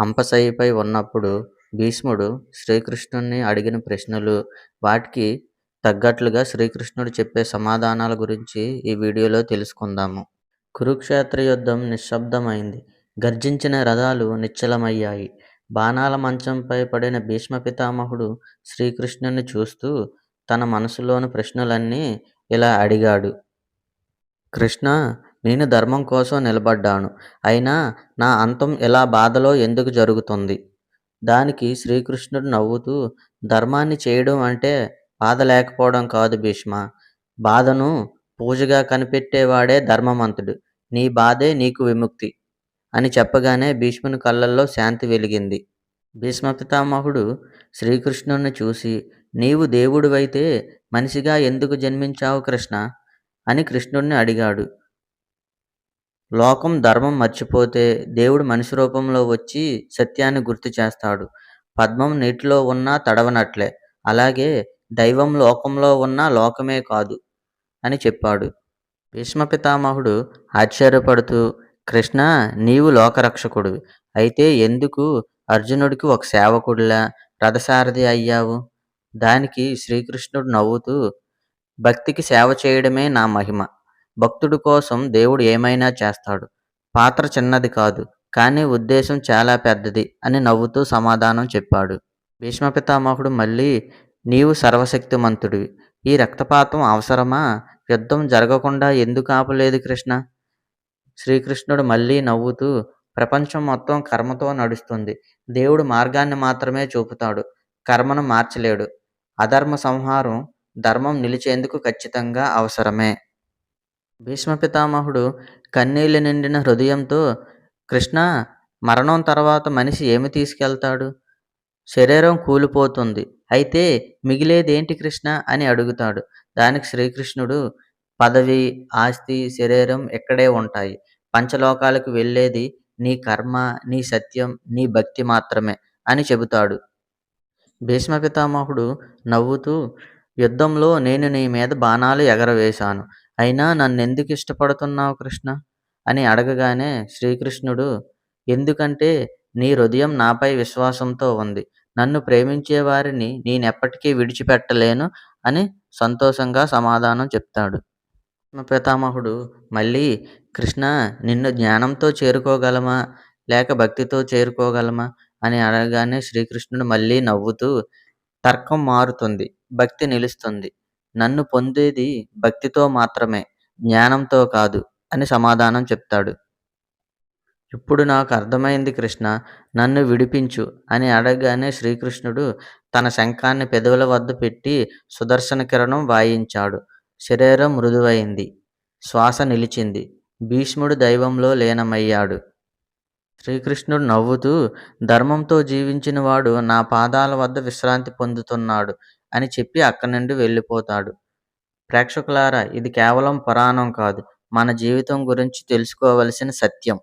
అంపశయ్యపై ఉన్నప్పుడు భీష్ముడు శ్రీకృష్ణుణ్ణి అడిగిన ప్రశ్నలు, వాటికి తగ్గట్లుగా శ్రీకృష్ణుడు చెప్పే సమాధానాల గురించి ఈ వీడియోలో తెలుసుకుందాము. కురుక్షేత్ర యుద్ధం నిశ్శబ్దమైంది. గర్జించిన రథాలు నిశ్చలమయ్యాయి. బాణాల మంచంపై పడిన భీష్మ పితామహుడు శ్రీకృష్ణుణ్ణి చూస్తూ తన మనసులోని ప్రశ్నలన్నీ ఇలా అడిగాడు. కృష్ణ నేను ధర్మం కోసం నిలబడ్డాను. అయినా నా అంతం ఇలా బాధలో ఎందుకు జరుగుతుంది? దానికి శ్రీకృష్ణుడు నవ్వుతూ ధర్మాన్ని చేయడం అంటే బాధ లేకపోవడం కాదు భీష్మ బాధను పూజగా కనిపెట్టేవాడే ధర్మమంతుడు నీ బాధే నీకు విముక్తి అని చెప్పగానే భీష్ముని కళ్ళల్లో శాంతి వెలిగింది. భీష్మ పితామహుడు శ్రీకృష్ణుణ్ణి చూసి నీవు దేవుడివైతే మనిషిగా ఎందుకు జన్మించావు కృష్ణ అని కృష్ణుణ్ణి అడిగాడు. లోకం ధర్మం మర్చిపోతే దేవుడు మనిషి రూపంలో వచ్చి సత్యాన్ని గుర్తు చేస్తాడు. పద్మం నీటిలో ఉన్నా తడవనట్లే. అలాగే దైవం లోకంలో ఉన్నా లోకమే కాదు అని చెప్పాడు. భీష్మ పితామహుడు ఆశ్చర్యపడుతూ కృష్ణ నీవు లోకరక్షకుడు అయితే ఎందుకు అర్జునుడికి ఒక సేవకుడిలా, రథసారథి అయ్యావు? దానికి శ్రీకృష్ణుడు నవ్వుతూ భక్తికి సేవ చేయడమే నా మహిమ. భక్తుడు కోసం దేవుడు ఏమైనా చేస్తాడు. పాత్ర చిన్నది కాదు. కానీ ఉద్దేశం చాలా పెద్దది అని నవ్వుతూ సమాధానం చెప్పాడు. భీష్మ పితామహుడు మళ్ళీ నీవు సర్వశక్తిమంతుడివి. ఈ రక్తపాతం అవసరమా? యుద్ధం జరగకుండా ఎందుకు ఆపలేదు కృష్ణ శ్రీకృష్ణుడు మళ్ళీ నవ్వుతూ ప్రపంచం మొత్తం కర్మతో నడుస్తుంది. దేవుడు మార్గాన్ని మాత్రమే చూపుతాడు. కర్మను మార్చలేడు. అధర్మ సంహారం ధర్మం నిలిచేందుకు ఖచ్చితంగా అవసరమే. భీష్మ పితామహుడు కన్నీళ్ళు నిండిన హృదయంతో కృష్ణ మరణం తర్వాత మనిషి ఏమి తీసుకెళ్తాడు? శరీరం కూలిపోతుంది. అయితే మిగిలేదేంటి కృష్ణ అని అడుగుతాడు. దానికి శ్రీకృష్ణుడు పదవి, ఆస్తి, శరీరం ఇక్కడే ఉంటాయి. పంచలోకాలకు వెళ్ళేది నీ కర్మ, నీ సత్యం, నీ భక్తి మాత్రమే అని చెబుతాడు. భీష్మ పితామహుడు నవ్వుతూ యుద్ధంలో నేను నీ మీద బాణాలు ఎగరవేశాను. అయినా నన్నెందుకు ఇష్టపడుతున్నావు కృష్ణ అని అడగగానే శ్రీకృష్ణుడు ఎందుకంటే నీ హృదయం నాపై విశ్వాసంతో ఉంది. నన్ను ప్రేమించే వారిని నేనెప్పటికీ విడిచిపెట్టలేను అని సంతోషంగా సమాధానం చెప్తాడు. పితామహుడు మళ్ళీ కృష్ణ నిన్ను జ్ఞానంతో చేరుకోగలమా? లేక భక్తితో చేరుకోగలమా? అని అడగగానే శ్రీకృష్ణుడు మళ్ళీ నవ్వుతూ తర్కం మారుతుంది. భక్తి నిలుస్తుంది. నన్ను పొందేది భక్తితో మాత్రమే. జ్ఞానంతో కాదు అని సమాధానం చెప్తాడు. ఇప్పుడు నాకు అర్థమైంది కృష్ణ నన్ను విడిపించు అని అడగగానే శ్రీకృష్ణుడు తన శంఖాన్ని పెదవుల వద్ద పెట్టి సుదర్శన కిరణం వాయించాడు. శరీరం మృదువైంది. శ్వాస నిలిచింది. భీష్ముడు దైవంలో లీనమయ్యాడు. శ్రీకృష్ణుడు నవ్వుతూ ధర్మంతో జీవించిన వాడు నా పాదాల వద్ద విశ్రాంతి పొందుతున్నాడు అని చెప్పి అక్కడి నుండి వెళ్ళిపోతాడు. ప్రేక్షకులారా ఇది కేవలం పురాణం కాదు. మన జీవితం గురించి తెలుసుకోవలసిన సత్యం.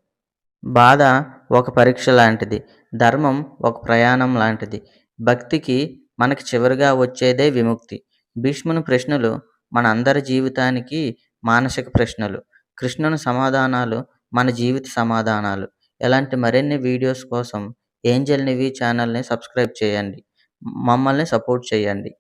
బాధ ఒక పరీక్ష లాంటిది. ధర్మం ఒక ప్రయాణం లాంటిది. భక్తికి మనకి చివరిగా వచ్చేదే విముక్తి. భీష్ముని ప్రశ్నలు మన అందరి జీవితానికి మానసిక ప్రశ్నలు. కృష్ణుని సమాధానాలు మన జీవిత సమాధానాలు. ఇలాంటి మరిన్ని వీడియోస్ కోసం ఏంజెల్ నివి ఛానల్ని సబ్స్క్రైబ్ చేయండి. మమ్మల్ని సపోర్ట్ చేయండి.